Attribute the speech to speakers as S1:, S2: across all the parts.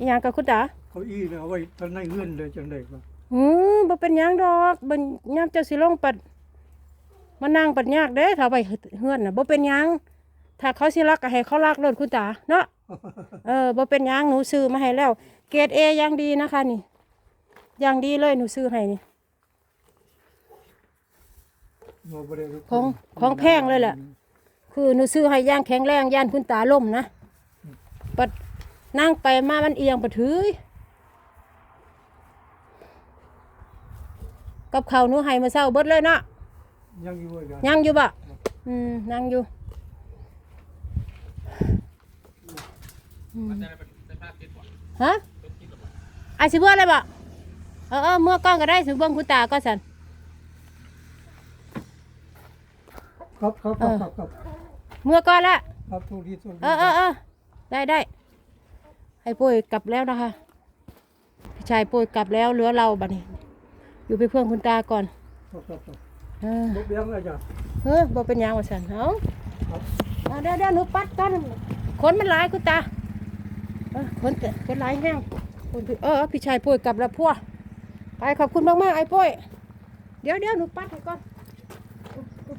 S1: อิหยังกับคุณตา
S2: เขาอี้เนี่ยเอาไว้ตอนในเฮือนเลยจังได๋บ่
S1: อือบ่เป็นหยังดอกบ่ยามเจ้าสิลงปัดมานั่งปัดยากเด้ถ้าไปเฮือนน่ะบ่เป็นหยังถ้าเขาสิรักก็ให้เขารักรถคุณตาเนาะเออบ่เป็นหยังหนูซื้อมาให้แล้ว เกรด A อย่างดีนะคะนี่อย่างดีเลยหนูซื้อให้นี่
S2: บ่บ่ได้
S1: ของของแพงเลยแหละคือหนูซื้อให้อย่างแข็งแรงย่านคุณตาล่มนะปัด นั่งไปมามันเอียงปะถือกับเขาวหนูให้มาเศร้าเบิดเลยเนาะ
S2: ยังอยู่อาจารย์
S1: ยังอยู่บ่อืมนั่งอยู่อืมฮะไอาสิเบื่ออะไรบ่เออเออเมื่อก้อนก็ได้สิเบิ่งคุณตาก็สัน
S2: ครับครับครับครับครับ
S1: เมื่อก้อนละ
S2: ครับทุกที่ทุก
S1: เออเออเออได้ได้ ให้ป่วยกลับแล้วนะคะพี่ชายป่วยกลับแล้วเหลือเราบัดนี้ อยู่ไปเพื่อนคุณตาก่อน
S2: ครับครับครับ
S1: เออ
S2: บ่เบี้ยงอาจารย์
S1: เออบ่เป็นหยังว่าสันเอา
S2: ครับ
S1: เอาเดี๋ยวเดี๋ยวหนูปัดกันขนมันหลายคุณตาเออขนขนหลายแห้งขนพี่เออเออพี่ชายป่วยกลับแล้วพวกไปขอบคุณมากมากๆไอ้ป่วยเดี๋ยวเดี๋ยวหนูปัดให้ก่อนอุ๊บอุ๊บ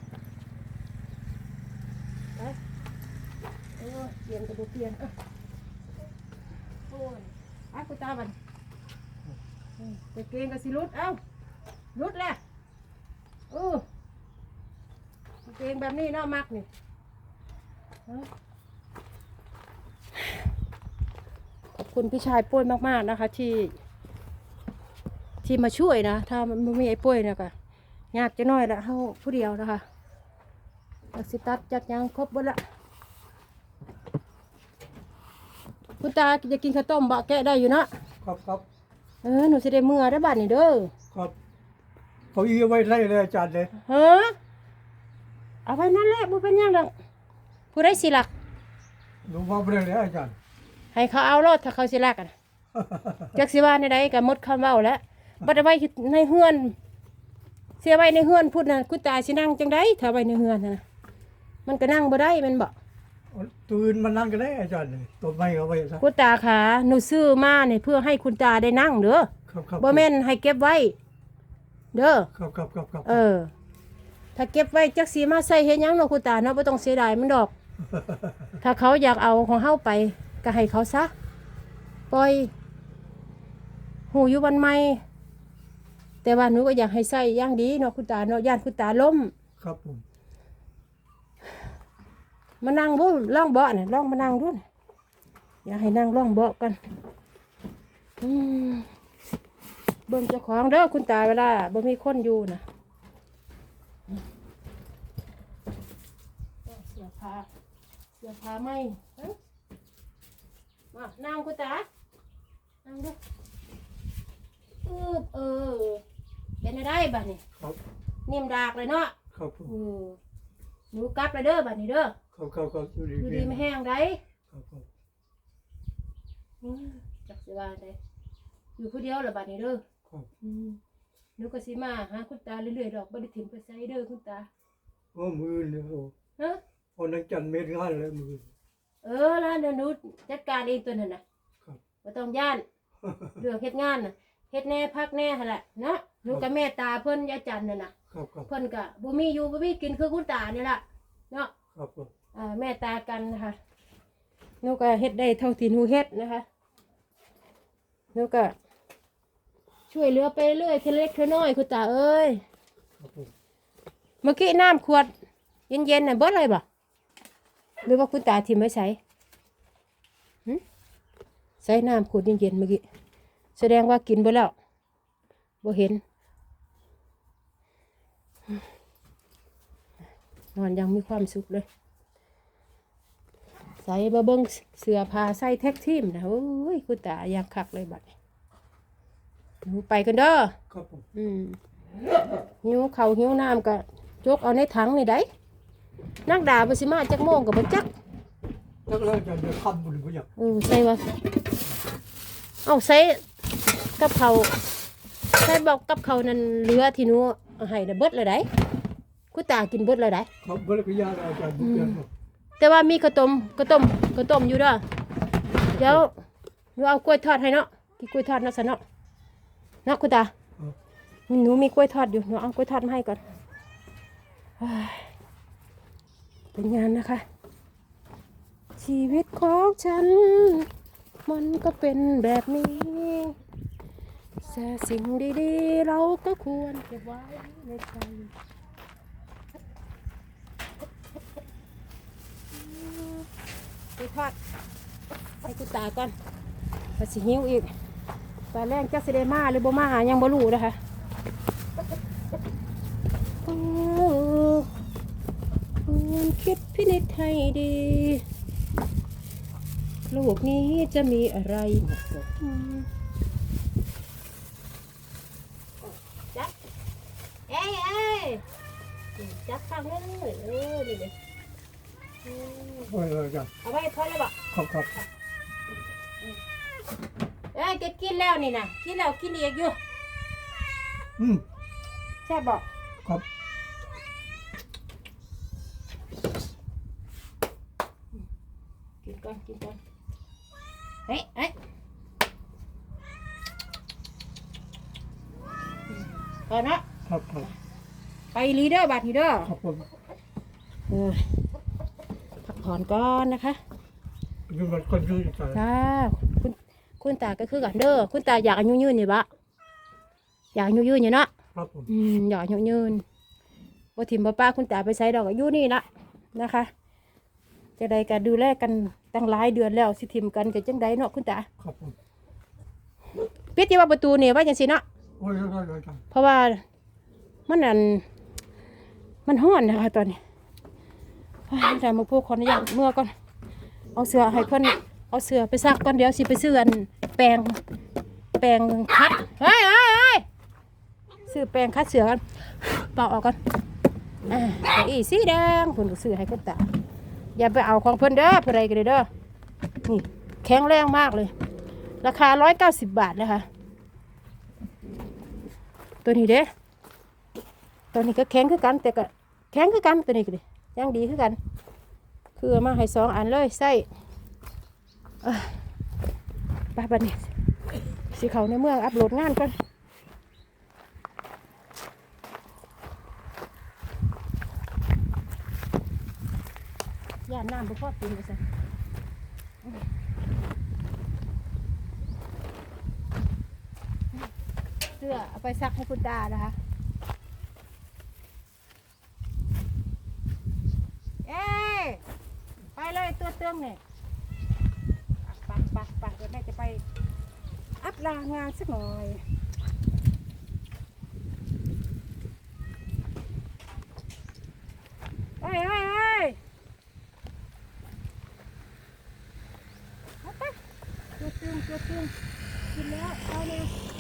S1: ไปเออเปลี่ยนกระดูกเปลี่ยนเออ โอ้ยไอ้คุณตาบัดอืมแต่เกรงก็สิรุดเอ้ารุดแล้วเออเกงแบบนี้เนาะมักนี่ขอบคุณพี่ชายปุ้ยมากๆนะคะ ที่ ที่มาช่วยนะ ถ้ามันไม่มีไอ้ปุ้ยเนะก็ยากจะน้อยละเฮาผู้เดียวนะคะตักสิตัดจัดยังครบหมดละ คุณตาจะกินข้าวต้มบะแกะได้อยู่เนาะ
S2: ครับครับ
S1: เออหนูสิได้เมื่อได้อบัดนี่เด้อ
S2: ครับเขาอี้เอาไว้ไล่เลยอาจารย์เลย
S1: เฮ้อเอาไว้นั่นแหละบ่เป็นหยังดอกผู้ได้สิลัก
S2: หนูว่าบ่ได้เลยอาจารย์
S1: ให้เขาเอารถถ้าเขาสิลักกันจักสิว่าในใดก็หมดคำเว้าแล้วบัดเอาไว้ในเฮือน เสียไว้ในเฮือนพูดน่ะกูตายสินั่งจังไดถ้าไว้ในเฮือนน่ะนะมันก็นั่งบ่ได้แมันบ่
S2: ตื่นมานั่งกันได้อาจารย์เลยตัวไม้เอาไว้ซะ
S1: กูตาขาหนูซื้อมาเนี่ยเพื่อให้คุณตาได้นั่งเด้อ
S2: ครับครับ
S1: บ่แม่นให้เก็บไว้ เด้อ
S2: ครับครับครับครับ
S1: เออ ถ้าเก็บไว้จักสิมาใส่เฮ็ดหยังเนาะคุณตาเนาะบ่ต้องเสียดายมันดอก ถ้าเขาอยากเอาของเฮาไป ก็ให้เขาซะปล่อยหูอยู่วันใหม่แต่ว่าหนูก็อยากให้ใส่อย่างดีเนาะคุณตาเนาะย่านคุณตาล้ม
S2: ครับผม
S1: มานั่งบุล่องเบาะน่ะล่องมานั่งดูน่ะอยากให้นั่งล่องเบาะกันอืมเบิ่งเจ้าของเด้อคุณตาเวลาบ่มีคนอยู่นะเสื้อผ้าเสื้อผ้าไหมเอ้ามานั่งคุณตา นั่งดูอึบเออ เป็นอะไรบ้านี่
S2: ครับ
S1: นิ่มดากเลยเนาะ
S2: ครับผม
S1: เออหนูกลับเลยเด้อบัดนี้เด้อ
S2: ครับครับครับอยู่ดี
S1: อยู่ดีไม่แห้งได้
S2: ครับครับ
S1: อืมจักสิว่าได้อยู่ผู้เดียวเหรอบัดนี้เด้อ
S2: ครับ
S1: อืมหนูก็สิมาหาคุณตาเรื่อยๆดอกบ่ได้ถิ่มไปใส่เด้อคุณตา
S2: โอ้มือเนี่ยโอ้
S1: ฮะ
S2: พอนักจันทร์เม็ดงานเลยมือ
S1: เออแล้วเดี๋ยวหนูจัดการเองตัวนั้นน่ะ
S2: ครับ
S1: บ่ต้องย่านเรื่องเฮ็ดงานน่ะเฮ็ดแน่พักแน่หั่นแหละเนาะหนูก็แม่ตาเพิ่นยายจันนั่นน่ะ
S2: ครับครับ
S1: เพิ่นก็บ่มีอยู่บ่มีกินคือคุณตานี่ล่ะเนาะ
S2: ครับผม
S1: อ่า แม่ตากันนะคะหนูก็เฮ็ดได้เท่าที่หนูเฮ็ดนะคะหนูก็ช่วยเหลือไปเรื่อยเทเล็กเทน้อยคุณตาเอ้ยเมื่อกี้น้ำขวด เย็นๆน่ะเบิดเลยบ่หรือว่าคุณตาทิมไว้ใส่ใส่น้ำขวดเย็นๆเมื่อกี้แสดงว่ากินไปแล้วบ่เห็น นอนยังมีความสุขเลย ใส่บะเบิงเสือผ้าใส่แท็กทีมนะโอ้ยคุณตาอยากคักเลยบัดนี้หนูไปกันเด้อ
S2: ครับผม
S1: อืมหิวเขาวหิวน้ำก็จกเอาในถังนี่ได้นักด่าบสิมาจักโมงกับบ่จัก
S2: แล้วก็อาจารย์จะคำบุญก็อยาก
S1: เออใส่ว่าเอาใส่กับเขาวใส่บอกกับเขาวนั่นเหลือที่หนูเอาให้ได้เบิดเลยได้คุณตากินเบิดเลยได้
S2: ครับเบริกยาอาจารย์บุญเดือนครับ
S1: แต่ว่ามีข้าวต้มข้าวต้มข้าวต้มอยู่ด้อเดี๋ยวหนูเอากล้วยทอดให้เนาะกินกล้วยทอดเนาะสะเนาะเนาะคุณตาหนูมีกล้วยทอดอยู่หนูเอากล้วยทอดมาให้ก่อนเป็นงานนะคะ ชีวิตของฉัน มันก็เป็นแบบนี้แต่สิ่งดีๆ เราก็ควรเก็บไว้ในใจ ไปทอดให้คุณตาก่อนภาสิหิวอีกตอนแรกจะสิได้มาหรือบ่มายังบ่รู้นะคะโอ้ควรคิดพินิจให้ดี โลกนี้จะมีอะไรอืมจับเอ้ยเอ้ยจับข้างเลยเออดีเลย อืม
S2: โอ้ยอาจารย์
S1: เอาไว้พอแล้วบอก
S2: ครับครับ
S1: เอ้ยจะกินแล้วนี่นะกินแล้วกินอีกอยู่
S2: อืม
S1: ใช่บบอก
S2: ครับ
S1: กินก่อนกินก่อนเฮ้ยเฮ้ยก่อนนะครับ
S2: ครับ
S1: ไปลีเดอร์บาทลีเดอร์
S2: ครับผม
S1: เออ อนก่อนนะคะ
S2: อยู่มันคนอยู่อาจารย์
S1: จ้าคุณคุณตาก็คือกันเด้อคุณตาอยากอายุยืนอยู่ปะอยากอายุยืนอยู่เนาะ
S2: ครับผม
S1: อืมอยากอายุยืนบ่ถิ่มบ่ป้าคุณตาไปใช้ดอกอายุนี่ละนะคะ จะได้กันดูแลกันตั้งหลายเดือนแล้วสิถิ่มกันกับจังใดเนาะคุณตา
S2: ครับผม
S1: ปิดที่ว่าประตูนี่ว่าจังสิเนาะ
S2: โอ้ยอาจารย์
S1: เพราะว่ามันอันมันห้อนนะคะตอนนี้ แต่มาพูดขออนุญาตเมื่อก่อนเอาเสือให้เพิ่นเอาเสือไปซักก่อนเดี๋ยวสิไปซื้อนแปรงแปรงคัดเฮ้ยเฮ้ยเฮ้ยซื้อแปรงคัดเสือกันเป่าออกก่อนอ่าไอ้สีแดงเพิ่นก็ซื้อให้คุณตาอย่าไปเอาของเพิ่นเด้อเพิ่นไรกันเด้อนี่แข็งแรงมากเลย ราคาร้อยเก้าสิบบาทนะคะตัวนี้เด้ตัวนี้ก็แข็งคือกันแต่ก็แข็งคือกันตัวนี้ก็ดิ ยังดีคือกัน คือมาให้สองอันเลยใส่เอ้ยไปบันี้สิเขาในเมืองอัปโหลดงานก่อนย่านน้ำบ่พอปีนไปซะเสื้อเอาไปซักให้คุณตานะคะ เอ้ยไป เลยตัวเตืองเนี่ยปักปักปักเดี๋ยวแม่จะไปอัพลางานสักหน่อยเฮ้ยเฮ้ยเฮ้ยไปตัวเตืองตัวเตืองกินแล้วเอาเลย